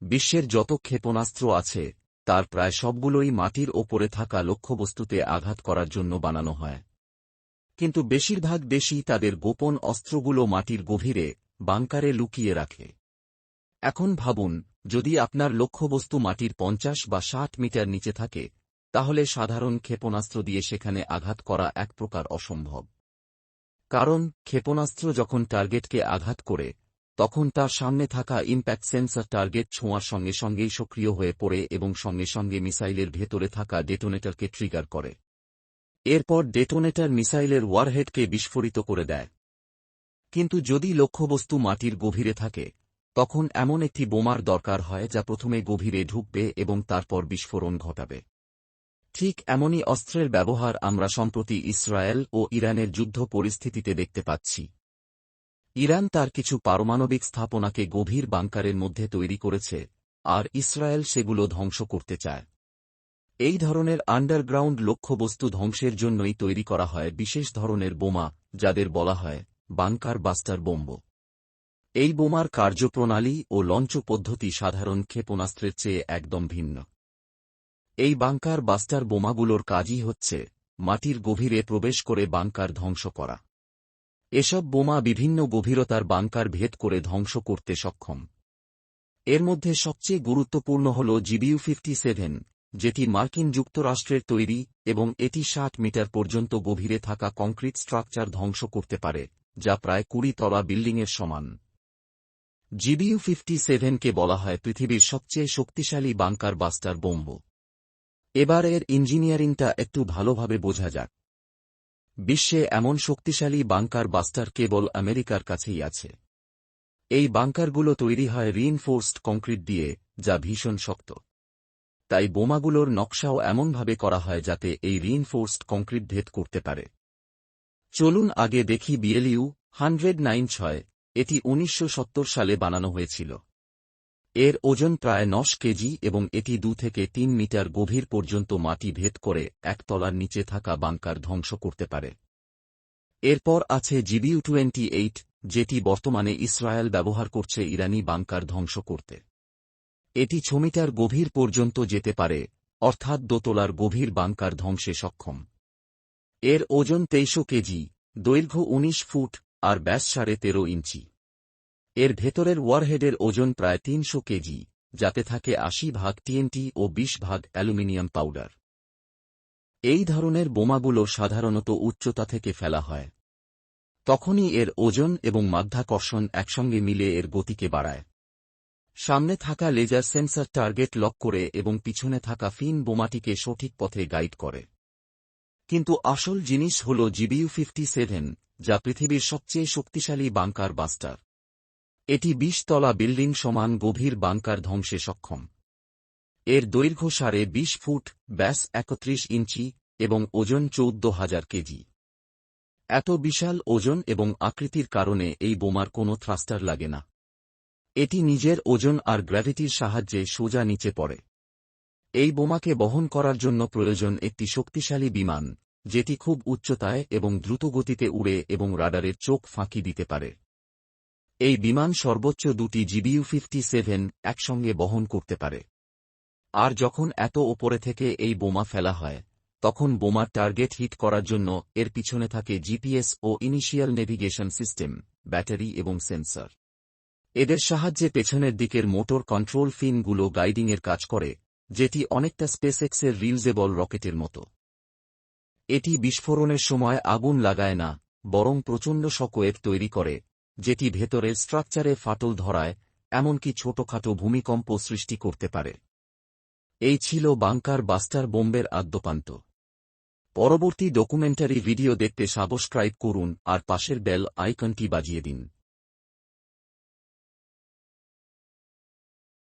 বিশ্বের যত ক্ষেপণাস্ত্র আছে, তার প্রায় সবগুলোই মাটির ওপরে থাকা লক্ষ্যবস্তুতে আঘাত করার জন্য বানানো হয়। কিন্তু বেশিরভাগ দেশই তাদের গোপন অস্ত্রগুলো মাটির গভীরে, বাংকারে লুকিয়ে রাখে। এখন ভাবুন, যদি আপনার লক্ষ্যবস্তু মাটির পঞ্চাশ বা ষাট মিটার নিচে থাকে, তাহলে সাধারণ ক্ষেপণাস্ত্র দিয়ে সেখানে আঘাত করা এক প্রকার অসম্ভব। কারণ, ক্ষেপণাস্ত্র যখন টার্গেটকে আঘাত করে তখন তার সামনে থাকা ইম্প্যাক্ট সেন্সর টার্গেট ছোঁয়ার সঙ্গে সঙ্গেই সক্রিয় হয়ে পড়ে এবং সঙ্গে সঙ্গে মিসাইলের ভেতরে থাকা ডেটোনেটরকে ট্রিগার করে। এরপর ডেটোনেটর মিসাইলের ওয়ারহেডকে বিস্ফোরিত করে দেয়। কিন্তু যদি লক্ষ্যবস্তু মাটির গভীরে থাকে, তখন এমন একটি বোমার দরকার হয় যা প্রথমে গভীরে ঢুকবে এবং তারপর বিস্ফোরণ ঘটাবে। ঠিক এমনই অস্ত্রের ব্যবহার আমরা সম্প্রতি ইসরায়েল ও ইরানের যুদ্ধ পরিস্থিতিতে দেখতে পাচ্ছি। ইরান তার কিছু পারমাণবিক স্থাপনাকে গভীর বাংকারের মধ্যে তৈরি করেছে, আর ইসরায়েল সেগুলো ধ্বংস করতে চায়। এই ধরনের আন্ডারগ্রাউন্ড লক্ষ্যবস্তু ধ্বংসের জন্যই তৈরি করা হয় বিশেষ ধরনের বোমা, যাদের বলা হয় বাংকার বাস্টার বোম্ব। এই বোমার কার্যপ্রণালী ও লঞ্চ পদ্ধতি সাধারণ ক্ষেপণাস্ত্রের চেয়ে একদম ভিন্ন। এই বাংকার বাস্টার বোমাগুলোর কাজই হচ্ছে মাটির গভীরে প্রবেশ করে বাংকার ধ্বংস করা। এসব বোমা বিভিন্ন গভীরতার বাংকার ভেদ করে ধ্বংস করতে সক্ষম। এর মধ্যে সবচেয়ে গুরুত্বপূর্ণ হল জিবিইউ ফিফটি সেভেন, যেটি মার্কিন যুক্তরাষ্ট্রের তৈরি এবং এটি ষাট মিটার পর্যন্ত গভীরে থাকা কংক্রিট স্ট্রাকচার ধ্বংস করতে পারে, যা প্রায় কুড়ি তলা বিল্ডিংয়ের সমান। জিবিইউ ফিফটি সেভেনকে বলা হয় পৃথিবীর সবচেয়ে শক্তিশালী বাংকার বাস্টার বোম্ব। এবার এর ইঞ্জিনিয়ারিংটা একটু ভালোভাবে বোঝা যাক। বিশ্বে এমন শক্তিশালী বাংকার বাস্টার কেবল আমেরিকার কাছেই আছে। এই বাংকারগুলো তৈরি হয় রিইনফোর্সড কংক্রিট দিয়ে, যা ভীষণ শক্ত। তাই বোমাগুলোর নকশাও এমনভাবে করা হয় যাতে এই রিইনফোর্সড কংক্রিট ভেদ করতে পারে। চলুন আগে দেখি বিএলইউ হান্ড্রেড নাইন ছয়, এটি উনিশশো সত্তর সালে বানানো হয়েছিল। এর ওজন প্রায় নশ কেজি এবং এটি দু থেকে তিন মিটার গভীর পর্যন্ত মাটি ভেদ করে একতলার নিচে থাকা বাংকার ধ্বংস করতে পারে। এরপর আছে জিবিউ টোয়েন্টি এইট, যেটি বর্তমানে ইসরায়েল ব্যবহার করছে ইরানি বাংকার ধ্বংস করতে। এটি ছ মিটার গভীর পর্যন্ত যেতে পারে, অর্থাৎ দোতলার গভীর বাংকার ধ্বংসে সক্ষম। এর ওজন তেইশো কেজি, দৈর্ঘ্য ১৯ ফুট, আর ব্যাস সাড়ে তেরো ইঞ্চি। এর ভেতরের ওয়ারহেডের ওজন প্রায় তিনশো কেজি, যাতে থাকে আশি ভাগ টিএনটি ও ২০ ভাগ অ্যালুমিনিয়াম পাউডার। এই ধরনের বোমাগুলো সাধারণত উচ্চতা থেকে ফেলা হয়। তখনই এর ওজন এবং মাধ্যাকর্ষণ একসঙ্গে মিলে এর গতিকে বাড়ায়। সামনে থাকা লেজার সেন্সর টার্গেট লক করে এবং পিছনে থাকা ফিন বোমাটিকে সঠিক পথে গাইড করে। কিন্তু আসল জিনিস হল জিবিইউ ফিফটি সেভেন, যা পৃথিবীর সবচেয়ে শক্তিশালী বাংকার বাস্টার। এটি বিশতলা বিল্ডিং সমান গভীর বাংকার ধ্বংসে সক্ষম। এর দৈর্ঘ্য সাড়ে বিশ ফুট, ব্যাস একত্রিশ ইঞ্চি, এবং ওজন চৌদ্দ হাজার কেজি। এত বিশাল ওজন এবং আকৃতির কারণে এই বোমার কোনো থ্রাস্টার লাগে না। এটি নিজের ওজন আর গ্র্যাভিটির সাহায্যে সোজা নিচে পড়ে। এই বোমাকে বহন করার জন্য প্রয়োজন একটি শক্তিশালী বিমান, যেটি খুব উচ্চতায় এবং দ্রুতগতিতে উড়ে এবং রাডারের চোখ ফাঁকি দিতে পারে। এই বিমান সর্বোচ্চ দুটি জিবিইউ ফিফটি সেভেন একসঙ্গে বহন করতে পারে। আর যখন এত ওপরে থেকে এই বোমা ফেলা হয়, তখন বোমার টার্গেট হিট করার জন্য এর পিছনে থাকে জিপিএস ও ইনিশিয়াল নেভিগেশন সিস্টেম, ব্যাটারি এবং সেন্সর। এদের সাহায্যে পেছনের দিকের মোটর কন্ট্রোল ফিনগুলো গাইডিংয়ের কাজ করে, যেটি অনেকটা স্পেসএক্সের রিউজেবল রকেটের মতো। এটি বিস্ফোরণের সময় আগুন লাগায় না, বরং প্রচণ্ড শকওয়েভ তৈরি করে যেটি ভেতরের স্ট্রাকচারে ফাটল ধরায়, এমনকি ছোটখাটো ভূমিকম্প সৃষ্টি করতে পারে। এই ছিল বাংকার বাস্টার বোম্বের আদ্যপান্ত। পরবর্তী ডকুমেন্টারি ভিডিও দেখতে সাবস্ক্রাইব করুন আর পাশের বেল আইকনটি বাজিয়ে দিন।